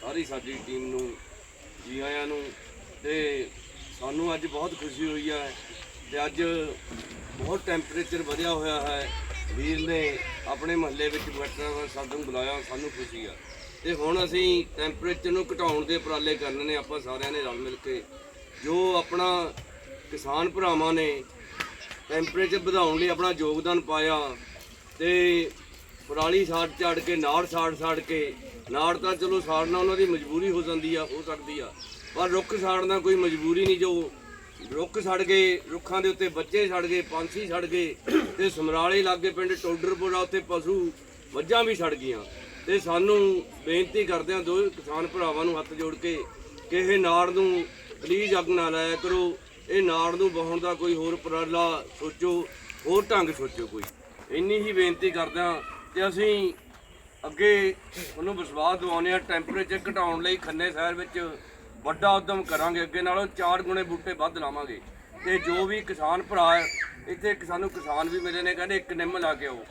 ਸਾਰੀ ਸਾਡੀ ਟੀਮ ਨੂੰ, ਜੀ ਆਇਆਂ ਨੂੰ, ਤੇ ਸਾਨੂੰ ਅੱਜ ਬਹੁਤ ਖੁਸ਼ੀ ਹੋਈ ਹੈ ਤੇ ਅੱਜ ਬਹੁਤ ਟੈਂਪਰੇਚਰ ਵਧਿਆ ਹੋਇਆ ਹੈ। ਵੀਰ ਨੇ ਆਪਣੇ ਮਹੱਲੇ ਵਿੱਚ ਵੈਟਰਨ ਸਾਨੂੰ ਬੁਲਾਇਆ, ਸਾਨੂੰ ਖੁਸ਼ੀ ਆ। ਤੇ ਹੁਣ ਅਸੀਂ ਟੈਂਪਰੇਚਰ ਨੂੰ ਘਟਾਉਣ ਦੇ ਉਪਰਾਲੇ ਕਰਨੇ ਨੇ, ਆਪਾਂ ਸਾਰਿਆਂ ਨੇ ਰਲ ਮਿਲ ਕੇ। ਜੋ ਆਪਣਾ ਕਿਸਾਨ ਭਰਾਵਾਂ ਨੇ ਟੈਂਪਰੇਚਰ ਵਧਾਉਣ ਲਈ ਆਪਣਾ ਯੋਗਦਾਨ ਪਾਇਆ, ਤੇ ਪਰਾਲੀ ਸਾੜ ਝਾੜ ਕੇ, ਨਾੜ ਸਾੜ ਸਾੜ ਕੇ, ਨਾੜ ਤਾਂ ਚਲੋ ਸਾੜਨਾ ਉਹਨਾਂ ਦੀ ਮਜਬੂਰੀ ਹੋ ਜਾਂਦੀ ਆ, ਹੋ ਸਕਦੀ ਆ। ਪਰ ਰੁੱਖ ਸਾੜਨਾ ਕੋਈ ਮਜਬੂਰੀ ਨਹੀਂ, ਜੋ ਰੁੱਖ ਸੜ ਗਏ, ਰੁੱਖਾਂ ਦੇ ਉੱਤੇ ਬੱਚੇ ਸੜ ਗਏ, ਪੰਛੀ ਸੜ ਗਏ, ਤੇ ਸਮਰਾਲੇ ਲਾਗੇ ਪਿੰਡ ਟੋਡਰਪੁਰਾ ਉੱਤੇ ਪਸ਼ੂ ਮੱਝਾਂ ਵੀ ਸੜ ਗਈਆਂ। ਤੇ ਸਾਨੂੰ ਬੇਨਤੀ ਕਰਦੇ ਹਾਂ ਦੋ ਕਿਸਾਨ ਭਰਾਵਾਂ ਨੂੰ ਹੱਥ ਜੋੜ ਕੇ ਕਿ ਇਹ ਨਾੜ ਨੂੰ ਪਲੀਜ਼ ਅੱਗ ਨਾ ਲਾਇਆ ਕਰੋ। ਇਹ ਨਾੜ ਨੂੰ ਬਹਾਉਣ ਦਾ ਕੋਈ ਹੋਰ ਉਪਰਾਲਾ ਸੋਚੋ, ਹੋਰ ਢੰਗ ਸੋਚੋ ਕੋਈ। ਇੰਨੀ ਹੀ ਬੇਨਤੀ ਕਰਦਾ ਤੇ ਅਸੀਂ ਅੱਗੇ ਉਹਨੂੰ ਵਿਸ਼ਵਾਸ ਦਿਵਾਉਂਦੇ ਆ ਟੈਂਪਰੇਚਰ ਘਟਾਉਣ ਲਈ ਖੰਨੇ ਸ਼ਹਿਰ ਵਿੱਚ ਵੱਡਾ ਉਦਮ ਕਰਾਂਗੇ ਅੱਗੇ ਨਾਲੋਂ 4 ਗੁਣੇ ਬੂਟੇ ਵੱਧ ਲਾਵਾਂਗੇ। ਤੇ ਜੋ ਵੀ ਕਿਸਾਨ ਭਰਾ ਹੈ, ਇੱਥੇ ਸਾਨੂੰ ਕਿਸਾਨ ਵੀ ਮਿਲੇ ਨੇ ਕਹਿੰਦੇ ਇੱਕ ਨਿੰਮ ਲਾ ਕੇ ਆਓ।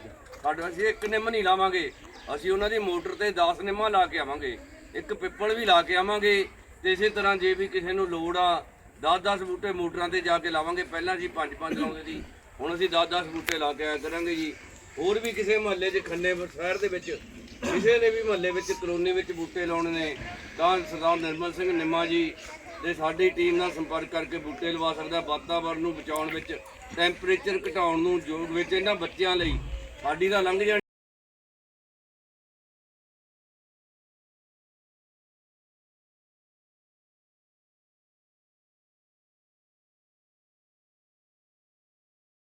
ਸਾਡੇ ਅਸੀਂ ਇੱਕ ਨਿੰਮ ਨਹੀਂ ਲਾਵਾਂਗੇ ਅਸੀਂ ਉਹਨਾਂ ਦੀ ਮੋਟਰ ਤੇ 10 ਨਿੰਮਾਂ ਲਾ ਕੇ ਆਵਾਂਗੇ ਇੱਕ ਪਿੱਪਲ ਵੀ ਲਾ ਕੇ ਆਵਾਂਗੇ ਤੇ ਇਸੇ ਤਰ੍ਹਾਂ ਜੇ ਵੀ ਕਿਸੇ ਨੂੰ ਲੋੜ ਆ 10-10 ਬੂਟੇ ਮੋਟਰਾਂ ਤੇ ਜਾ ਕੇ ਲਾਵਾਂਗੇ। ਪਹਿਲਾਂ ਅਸੀਂ 5-5 ਲਾਉਂਦੇ ਸੀ ਹੁਣ ਅਸੀਂ 10-10 ਬੂਟੇ ਲਾ ਕੇ ਆਇਆ ਕਰਾਂਗੇ ਜੀ। ਹੋਰ ਵੀ ਕਿਸੇ ਮਹੱਲੇ 'ਚ ਖੰਨੇ ਸ਼ਹਿਰ ਦੇ ਵਿੱਚ, ਕਿਸੇ ਨੇ ਵੀ ਮਹੱਲੇ ਵਿੱਚ ਕਲੋਨੀ ਵਿੱਚ ਬੂਟੇ ਲਾਉਣੇ ਨੇ, ਤਾਂ ਸਰਦਾਰ ਨਿਰਮਲ ਸਿੰਘ ਨਿੰਮਾ ਜੀ ਦੇ ਸਾਡੀ ਟੀਮ ਨਾਲ ਸੰਪਰਕ ਕਰਕੇ ਬੂਟੇ ਲਵਾ ਸਕਦਾ। ਵਾਤਾਵਰਣ ਨੂੰ ਬਚਾਉਣ ਵਿੱਚ ਟੈਂਪਰੇਚਰ ਘਟਾਉਣ ਨੂੰ ਯੋਗ ਵਿੱਚ ਇਹਨਾਂ ਬੱਚਿਆਂ ਲਈ ਸਾਡੀ ਤਾਂ ਲੰਘ ਜਾਣੀ